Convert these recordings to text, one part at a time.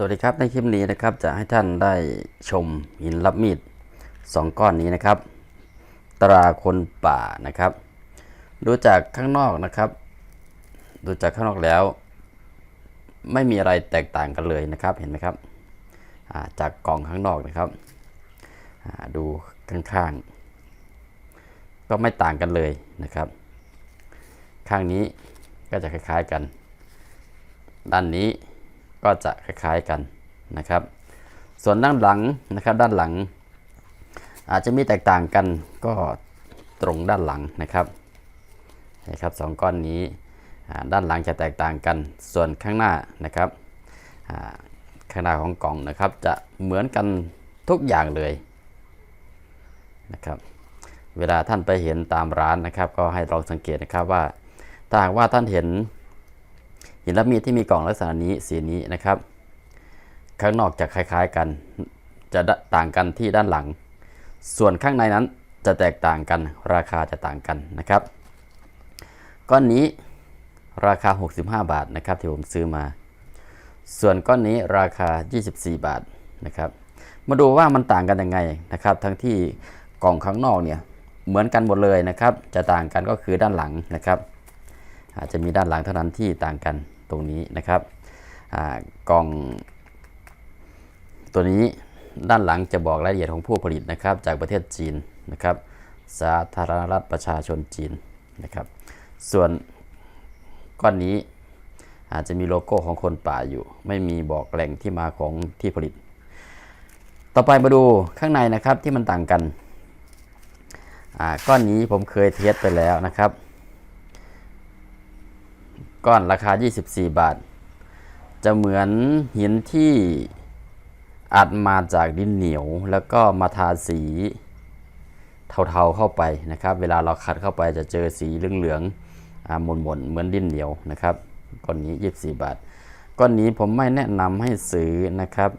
สวัสดีครับในคลิปนี้นะครับจะให้ท่านได้ชมหินรับมีดสองก้อนนี้นะครับ ตราคนป่านะครับ ดูจากข้างนอกนะครับ ดูจากข้างนอกแล้ว ไม่มีอะไรแตกต่างกันเลยนะครับเห็นไหมครับาจากกล่องข้างนอกนะครับดูข้างๆ ก็ไม่ต่างกันเลยนะครับ ข้างนี้ก็จะคล้ายๆกัน ด้านนี้ ก็จะคล้ายๆกันนะครับ ส่วนด้านหลังนะครับด้านหลัง อาจจะมีแตกต่างกันก็ตรงด้านหลังนะครับนะครับสองก้อนนี้ด้านหลังจะแตกต่างกัน ส่วนข้างหน้านะครับข้างหน้าของกล่องนะครับจะเหมือนกันทุกอย่างเลยนะครับเวลาท่านไปเห็นตามร้านนะครับ ก็ให้ลองสังเกตนะครับว่าถ้าหากว่าท่านเห็น หินรับมีดที่มีกล่องลักษณะนี้สีนี้นะครับ ข้างนอกจะคล้ายๆกัน จะต่างกันที่ด้านหลัง ส่วนข้างในนั้นจะแตกต่างกันราคาจะต่างกันนะครับ ก้อนนี้ราคา 65 บาทนะครับที่ผมซื้อมา ส่วนก้อนนี้ราคา 24 บาทนะครับ มาดูว่ามันต่างกันยังไงนะครับ ทั้งที่กล่องข้างนอกเนี่ยเหมือนกันหมดเลยนะครับ จะต่างกันก็คือด้านหลังนะครับ อาจจะมีด้านหลังเท่านั้นที่ต่างกัน ตรงนี้นะครับอกล่อง ตัวนี้ด้านหลังจะบอกรายละเอียดของผู้ผลิตนะครับ จากประเทศจีนนะครับ สาธารณรัฐประชาชนจีนนะครับ ส่วนก้อนนี้อาจจะมีโลโก้ของคนป่าอยู่ ไม่มีบอกแหล่งที่มาของที่ผลิต ต่อไปมาดูข้างในนะครับที่มันต่างกันก้อนนี้ผมเคยเทสไปแล้วนะครับ ก้อนราคา 24 บาท จะเหมือนหินที่อัดมาจากดินเหนียว แล้วก็มาทาสีเทาๆเข้าไปนะครับ เวลาเราขัดเข้าไปจะเจอสีเหลืองๆหม่นๆเหมือนดินเหนียวนะครับก้อนนี้ 24 บาท ก้อนนี้ผมไม่แนะนำให้ซื้อนะครับ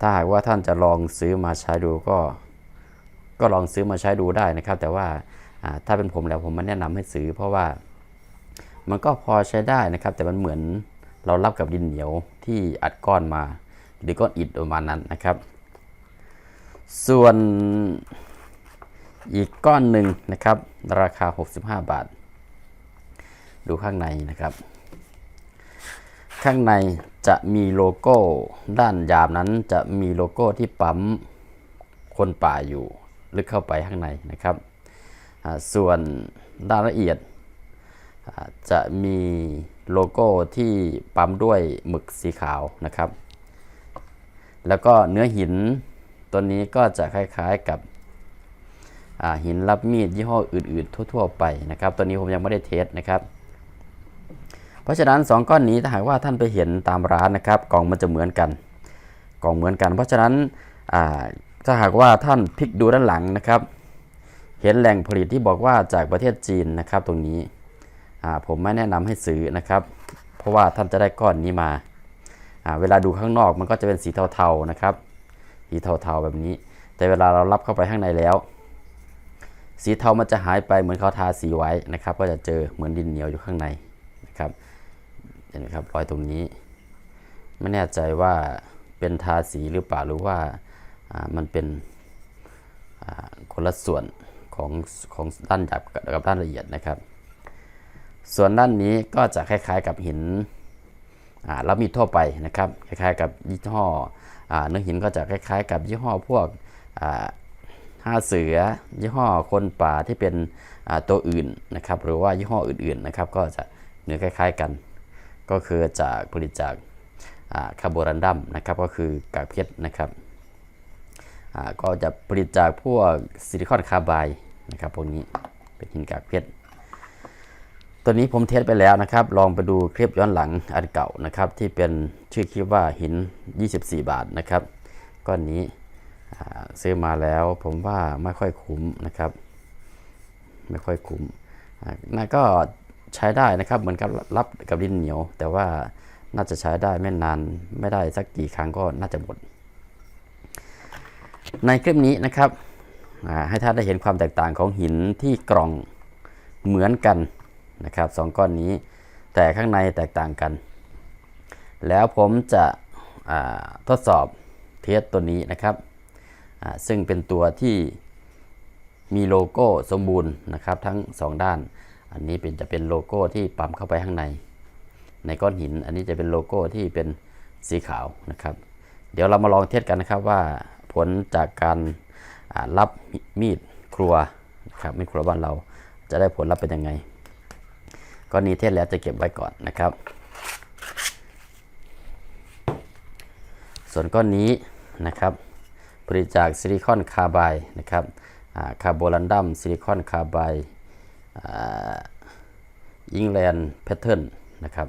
ถ้าหากว่าท่านจะลองซื้อมาใช้ดูก็ ก็ลองซื้อมาใช้ดูได้นะครับ แต่ว่าถ้าเป็นผมแล้วผมไม่แนะนำให้ซื้อเพราะว่า มันก็พอใช้ได้นะครับ แต่มันเหมือนเรารับกับดินเหนียวที่อัดก้อนมา หรือก้อนอิฐประมาณนั้นนะครับ ส่วนอีกก้อนหนึ่งนะครับ ราคา 65 บาท ดูข้างในนะครับ ข้างในจะมีโลโก้ด้านยามนั้นจะมีโลโก้ที่ปั๊มคนป่าอยู่ ลึกเข้าไปข้างในนะครับ ส่วนด้านละเอียด จะมีโลโก้ที่ปั๊มด้วยหมึกสีขาวนะครับ แล้วก็เนื้อหินตัวนี้ก็จะคล้ายๆกับหินรับมีดยี่ห้ออื่นๆ ทั่ว ๆ ไปนะครับ ตัวนี้ผมยังไม่ได้เทสนะครับ เพราะฉะนั้น 2 ก้อนนี้ถ้าหากว่าท่านไปเห็นตามร้านนะครับกล่องมันจะเหมือนกันกล่องเหมือนกัน เพราะฉะนั้นถ้าหากว่าท่านพลิกดูด้านหลังนะครับ เห็นแหล่งผลิตที่บอกว่าจากประเทศจีนนะครับตรงนี้ ผมไม่แนะนำให้ซื้อนะครับ เพราะว่าท่านจะได้ก้อนนี้มาเวลาดูข้างนอกมันก็จะเป็นสีเทาๆนะครับ สีเทาๆแบบนี้ แต่เวลาเรารับเข้าไปข้างในแล้ว สีเทามันจะหายไปเหมือนเขาทาสีไว้นะครับ ก็จะเจอเหมือนดินเหนียวอยู่ข้างในนะครับเห็นไหมครับรอยตรงนี้ ไม่แน่ใจว่าเป็นทาสีหรือเปล่าหรือว่ามันเป็นคนละส่วนของของด้านหยาบกับด้านละเอียดนะครับ ส่วนด้านนี้ก็จะคล้ายๆกับหินรับมีดทั่วไปนะครับ คล้ายๆกับยี่ห้ออเนื้อหินก็จะคล้ายๆ กับยี่ห้อพวกห้าเสือ ยี่ห้อคนป่าที่เป็นตัวอื่นนะครับ หรือว่ายี่ห้ออื่นๆนะครับ ก็จะเนื้อคล้ายๆกัน ก็คือจากผลิตจากคาร์โบรันดัมนะครับ ก็คือกากเพชรนะครับก็จะผลิตจากพวกซิลิคอนคาร์บายนะครับพวกนี้เป็นหินกากเพชร ตัวนี้ผมเทสไปแล้วนะครับ ลองไปดูคลิปย้อนหลังอันเก่านะครับ ที่เป็นชื่อคลิปว่าหิน 24 บาทนะครับก้อนนี้ซื้อมาแล้วผมว่าไม่ค่อยคุ้มนะครับ ไม่ค่อยคุ้มน่าก็ใช้ได้นะครับเหมือนกับรับกับดินเหนียว แต่ว่าน่าจะใช้ได้ไม่นานไม่ได้สักกี่ครั้งก็น่าจะหมด ในคลิปนี้นะครับให้ท่านได้เห็นความแตกต่างของหินที่กล่องเหมือนกัน นะครับสองก้อนนี้แต่ข้างในแตกต่างกัน แล้วผมจะทดสอบเทสตัวนี้นะครับ ซึ่งเป็นตัวที่มีโลโก้สมบูรณ์นะครับทั้งสองด้าน อันนี้เป็นจะเป็นโลโก้ที่ปั๊มเข้าไปข้างใน ในก้อนหิน อันนี้จะเป็นโลโก้ที่เป็นสีขาวนะครับ เดี๋ยวเรามาลองเทสกันนะครับว่าผลจากการรับมีดครัวนะครับมีดครัวบ้านเราจะได้ผลลัพธ์เป็นยังไง ก้อนนี้เทสแล้วจะเก็บไว้ก่อนนะครับ ส่วนก้อนนี้นะครับผลิตจากซิลิคอนคาร์บายนะครับคาร์โบลันดัมซิลิคอนคาร์บายอิงแลนด์แพทเทิร์นนะครับ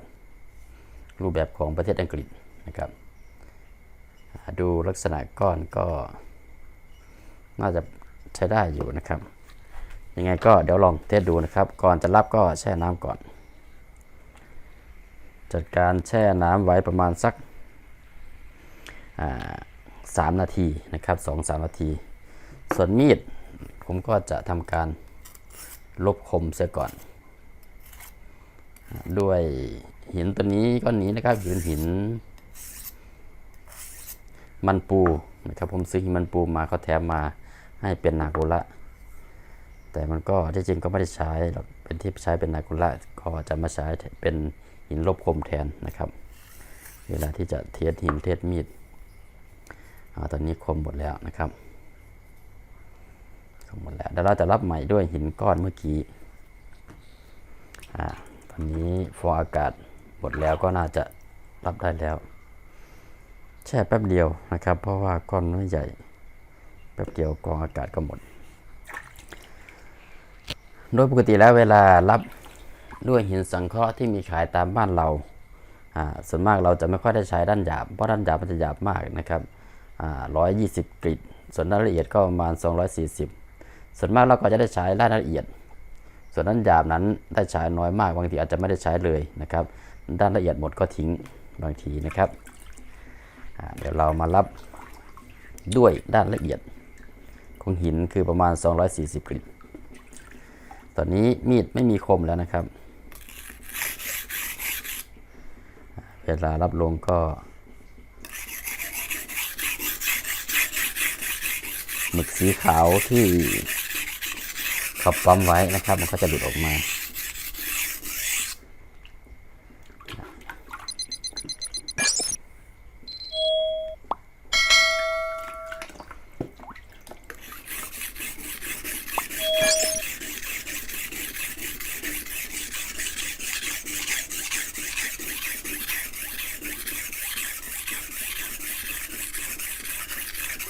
รูปแบบของประเทศอังกฤษนะครับดูลักษณะก้อนก็น่าจะใช้ได้อยู่นะครับ ยังไงก็เดี๋ยวลองเทสดูนะครับ ก่อนจะรับก็แช่น้ำก่อน จัดการแช่น้ำไว้ประมาณสักสามนาทีนะครับสองสามนาที ส่วนมีดผมก็จะทำการลบคมเสียก่อน ด้วยหินตัวนี้ก้อนนี้นะครับเป็นหิน มันปูนะครับผมซื้อหินมันปูมาเขาแถมมาให้เป็นนาโกระ แต่มันก็ที่จริงก็ไม่ได้ใช้หรอกเป็นที่ใช้เป็นนาโกระก็จะมาใช้เป็นหินลบคมแทนนะครับ เวลาที่จะเทสหินเทสมีดอตอนนี้คมหมดแล้วนะครับคมหมดแล้วเดี๋ยวเราจะรับใหม่ด้วยหินก้อนเมื่อกี้อ่าตอนนี้ฟองอากาศหมดแล้วก็น่าจะรับได้แล้ว แช่แป๊บเดียวนะครับ เพราะว่าก้อนไม่ใหญ่แป๊บเดียวกองอากาศก็หมด โดยปกติแล้วเวลารับด้วยหินสังเคราะห์ที่มีขายตามบ้านเราส่วนมากเราจะไม่ค่อยได้ใช้ด้านหยาบเพราะด้านหยาบมันจะหยาบมากนะครับร้อยยี่สิบกริดส่วนด้านละเอียดก็ประมาณ 240 ส่วนมากเราก็จะได้ใช้ด้านละเอียด ส่วนด้านหยาบนั้นได้ใช้น้อยมากบางทีอาจจะไม่ได้ใช้เลยนะครับ ด้านละเอียดหมดก็ทิ้งบางทีนะครับเดี๋ยวเรามารับด้วยด้านละเอียดของหินคือประมาณ 240กริด ตอนนี้มีดไม่มีคมแล้วนะครับ เวลารับลงก็หมึกสีขาวที่ขับปั๊มไว้นะครับ มันก็จะหลุดออกมา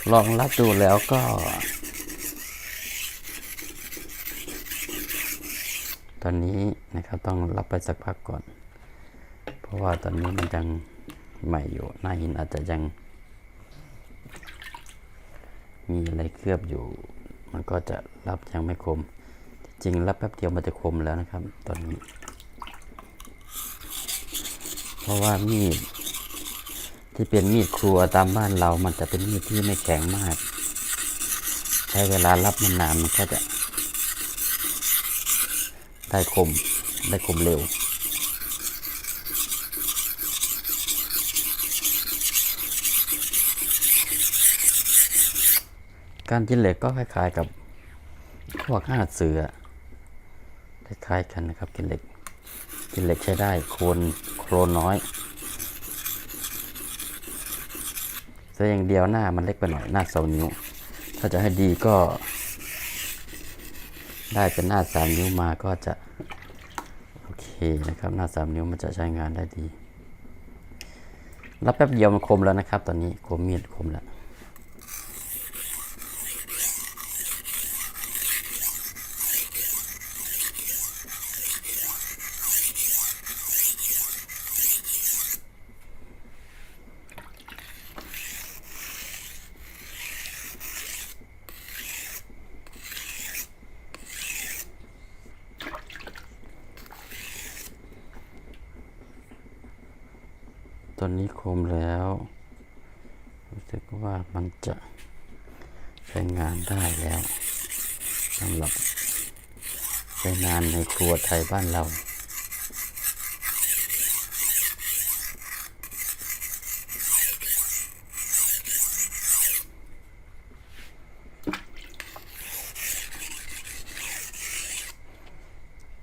ลองรับดูแล้วก็ ตอนนี้นะครับต้องรับไปสักพักก่อน เพราะว่าตอนนี้มันยังใหม่อยู่หน้าหินอาจจะยัง มีอะไรเคลือบอยู่ มันก็จะรับยังไม่คม จริงรับแป๊บเดียวมันจะคมแล้วนะครับ ตอนนี้ เพราะว่ามีด ที่เป็นมีดครัวตามบ้านเรา มันจะเป็นมีดที่ไม่แข็งมาก ใช้เวลารับมันนานมันก็จะ ได้คมได้คมเร็ว การจิ้นเหล็กก็คล้ายๆกับพวกห้าเสือคล้ายๆกันนะครับกินเหล็กกินเหล็กใช้ได้โคนโครนน้อย แต่อย่างเดียวหน้ามันเล็กไปหน่อยหน้าสองนิ้ว ถ้าจะให้ดีก็ ได้เป็นหน้าสามนิ้วมาก็จะโอเคนะครับหน้าสามนิ้วมันจะใช้งานได้ดีรับแป๊บเดียวมันคมแล้วนะครับ ตอนนี้คมมีดคมแล้ว ตอนนี้คมแล้ว รู้สึกว่ามันจะใช้งานได้แล้วสำหรับใช้งานในครัวไทยบ้านเรา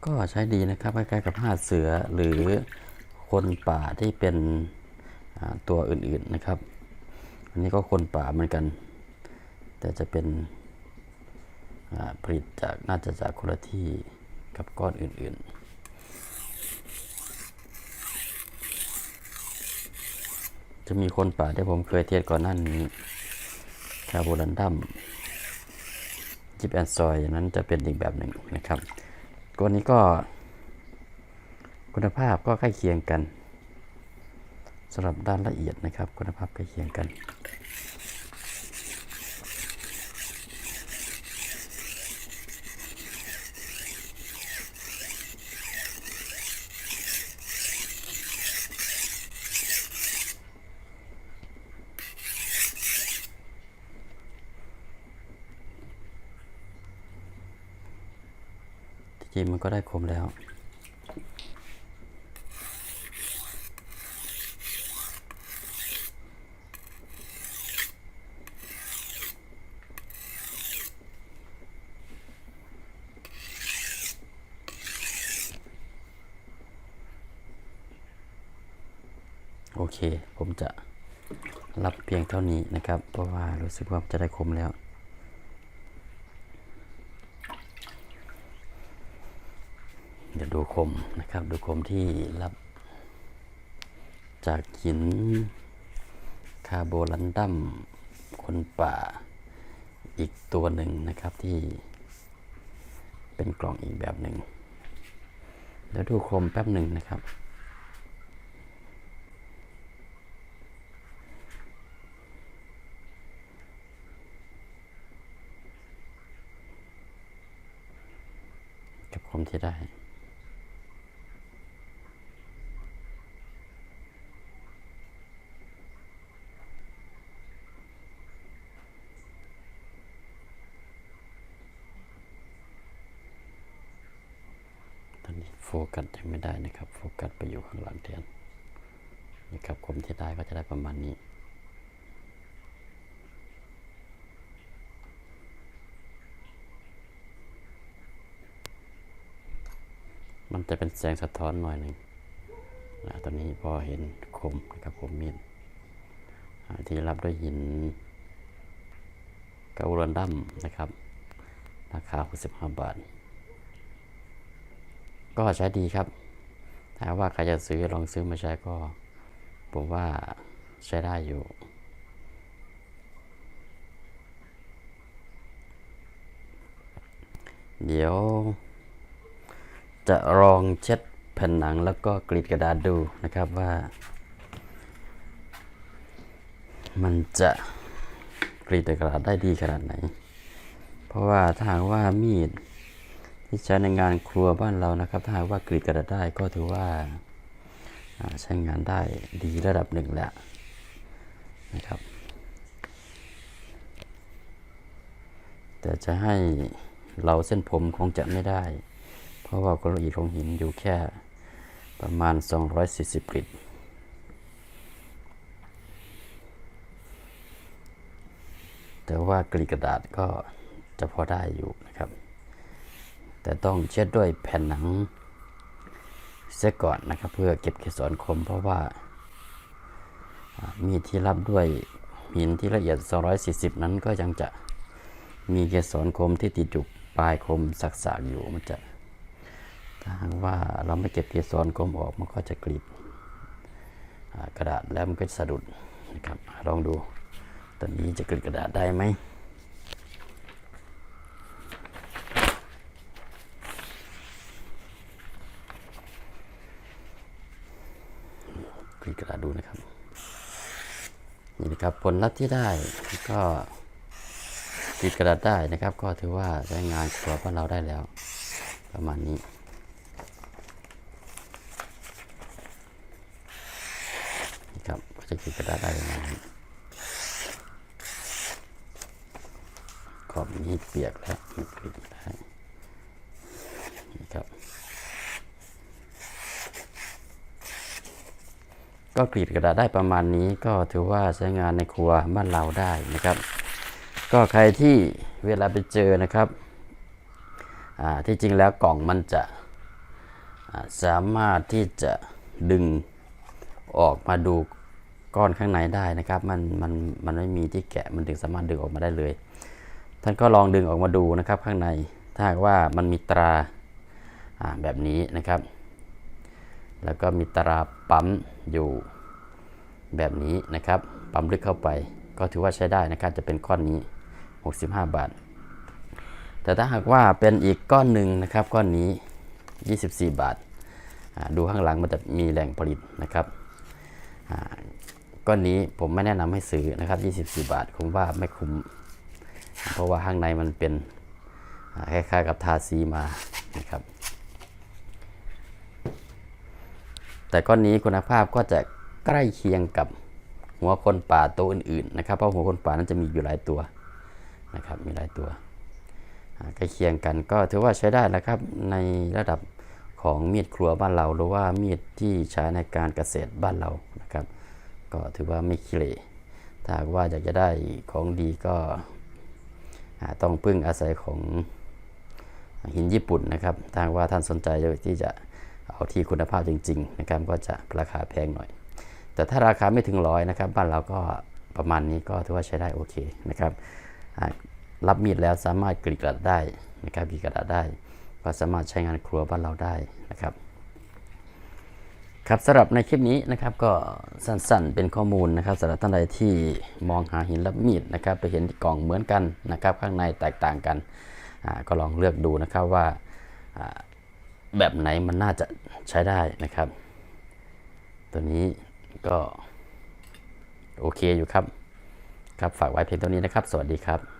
ก็ใช้ดีนะครับใกล้ๆกับห้าเสือหรือคนป่าที่เป็น ตัวอื่นๆนะครับ อันนี้ก็คนป่าเหมือนกัน แต่จะเป็นผลิตจากน่าจะจากคนละที่กับก้อนอื่นๆจะมีคนป่าที่ผมเคยเทสก่อนหน้านี้คาร์โบลันดัมจิบแอนซอยนั้นจะเป็นอีกแบบหนึ่งนะครับตัวนี้ก็คุณภาพก็ใกล้เคียงกัน สำหรับด้านละเอียดนะครับ คุณภาพใกล้เคียงกัน จริงมันก็ได้คมแล้ว เค ผมจะรับเพียงเท่านี้นะครับ เพราะว่ารู้สึกว่าจะได้คมแล้ว เดี๋ยวดูคมนะครับ ดูคมที่รับ จากหินคาร์โบลันดัมคนป่าอีกตัวหนึ่งนะครับที่เป็นกล่องอีกแบบหนึ่งเดี๋ยวดูคมแป๊บหนึ่งนะครับ กับคมที่ได้ ตอนนี้โฟกัสยังไม่ได้นะครับ โฟกัสไปอยู่ข้างหลังแทนนี่ครับคมที่ได้ก็จะได้ประมาณนี้ จะเป็นแสงสะท้อนหน่อยหนึ่งนะตอนนี้พอเห็นคมนะครับคมมีดที่รับด้วยหินกาอูรันดัมนะครับ ราคา 65 บาท ก็ใช้ดีครับ ถ้าว่าใครจะซื้อลองซื้อมาใช้ก็ ผมว่าใช้ได้อยู่เดี๋ยว จะลองเช็ดแผ่นหนังแล้วก็กรีดกระดาษดูนะครับว่า มันจะกรีดกระดาษได้ดีขนาดไหน เพราะว่าถ้าหากว่ามีดที่ใช้ในงานครัวบ้านเรานะครับ ถ้าหากว่ากรีดกระดาษได้ก็ถือว่าใช้งานได้ดีระดับหนึ่งแล้วนะครับ แต่จะให้เราเส้นผมคงจะไม่ได้ เพราะว่าความละเอียดของหินอยู่แค่ประมาณ 240กริดแต่ว่ากรีกระดาษก็จะพอได้อยู่นะครับ แต่ต้องเช็ดด้วยแผ่นหนังเสียก่อนนะครับ เพื่อเก็บเกสรคมเพราะว่ามีดที่รับด้วยหินที่ละเอียด 240 นั้นก็ยังจะมีเกสรคมที่ติดอยู่ปลายคมสักๆอยู่มันจะ ถ้าหากว่าเราไม่เก็บเกสรกลมออกมันก็จะกรีดกระดาษแล้วมันก็จะสะดุดนะครับลองดูตอนนี้จะกรีดกระดาษได้ไหมกรีดกระดาษดูนะครับนี่นะครับผลลัพธ์ที่ได้ก็กรีดกระดาษได้นะครับ ก็ถือว่าใช้งานครัวบ้านเราได้แล้ว ประมาณนี้ ครับก็จะ ขีดกระดาษได้ประมาณนี้ขอบนี้เปียกแล้วมันกรีดได้นี่ครับ ก็กรีดกระดาษได้ประมาณนี้ก็ถือว่าใช้งานในครัวบ้านเราได้นะครับ ก็ใครที่เวลาไปเจอนะครับที่จริงแล้วกล่องมันจะสามารถที่จะดึงออกมาดู ก้อนข้างในได้นะครับ มันมันมันไม่มีที่แกะมันถึงสามารถดึงออกมาได้เลย ท่านก็ลองดึงออกมาดูนะครับข้างใน ถ้าหากว่ามันมีตราแบบนี้นะครับ แล้วก็มีตราปั๊มอยู่แบบนี้นะครับ ปั๊มลึกเข้าไป ก็ถือว่าใช้ได้นะครับจะเป็นก้อนนี้ 65 บาท แต่ถ้าหากว่าเป็นอีกก้อนหนึ่งนะครับก้อนนี้ 24 บาทอ่าดูข้างหลังมันจะมีแหล่งผลิตนะครับ ก้อนนี้ผมไม่แนะนำให้ซื้อนะครับ24 บาทผมว่าไม่คุ้ม เพราะว่าข้างในมันเป็นคล้ายๆกับทาสีมานะครับ แต่ก้อนนี้คุณภาพก็จะใกล้เคียงกับหัวคนป่าตัวอื่นๆนะครับ เพราะหัวคนป่านั้นจะมีอยู่หลายตัวนะครับ มีหลายตัวใกล้เคียงกันก็ถือว่าใช้ได้นะครับในระดับของมีดครัวบ้านเราหรือว่ามีดที่ใช้ในการเกษตรบ้านเรานะครับ ก็ถือว่าไม่ขี้เหร่ถ้าว่าอยากจะได้ของดีก็ต้องพึ่งอาศัยของหินญี่ปุ่นนะครับถ้าหากว่าท่านสนใจที่จะเอาที่คุณภาพจริงๆนะครับก็จะราคาแพงหน่อย แต่ถ้าราคาไม่ถึงร้อยนะครับบ้านเราก็ประมาณนี้ก็ถือว่าใช้ได้โอเคนะครับรับมีดแล้วสามารถกรีดกระดาษได้นะครับกรีดกระดาษได้ ก็สามารถใช้งานครัวบ้านเราได้นะครับ ครับสำหรับในคลิปนี้นะครับก็สั้นๆเป็นข้อมูลนะครับสำหรับท่านใดที่มองหาหินรับมีดนะครับไปเห็นกล่องเหมือนกันนะครับ ข้างในแตกต่างกันก็ลองเลือกดูนะครับว่าอ่าแบบไหนมันน่าจะใช้ได้นะครับ ตัวนี้ก็โอเคอยู่ครับ ครับฝากไว้เพียงเท่านี้นะครับ สวัสดีครับ